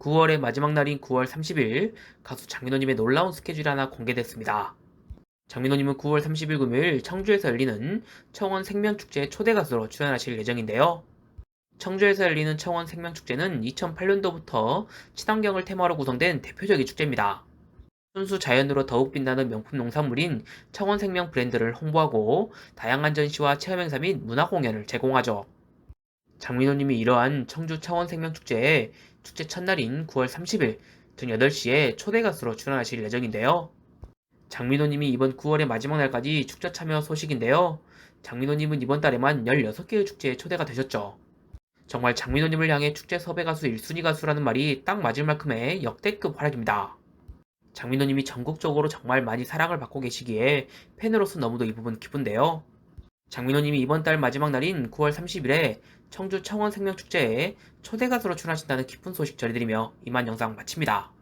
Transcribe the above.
9월의 마지막 날인 9월 30일 가수 장민호님의 놀라운 스케줄이 하나 공개됐습니다. 장민호님은 9월 30일 금요일 청주에서 열리는 청원 생명축제에 초대 가수로 출연하실 예정인데요. 청주에서 열리는 청원 생명축제는 2008년도부터 친환경을 테마로 구성된 대표적인 축제입니다. 순수 자연으로 더욱 빛나는 명품 농산물인 청원 생명 브랜드를 홍보하고 다양한 전시와 체험 행사 및 문화 공연을 제공하죠. 장민호님이 이러한 청주 청원 생명축제에 축제 첫날인 9월 30일 등 8시에 초대 가수로 출연하실 예정인데요. 장민호님이 이번 9월의 마지막 날까지 축제 참여 소식인데요. 장민호님은 이번 달에만 16개의 축제에 초대가 되셨죠. 정말 장민호님을 향해 축제 섭외 가수 1순위 가수라는 말이 딱 맞을 만큼의 역대급 활약입니다. 장민호님이 전국적으로 정말 많이 사랑을 받고 계시기에 팬으로서 너무도 이 부분 기쁜데요. 장민호님이 이번 달 마지막 날인 9월 30일에 청주 청원 생명축제에 초대 가수로 출연하신다는 기쁜 소식 전해드리며 이만 영상 마칩니다.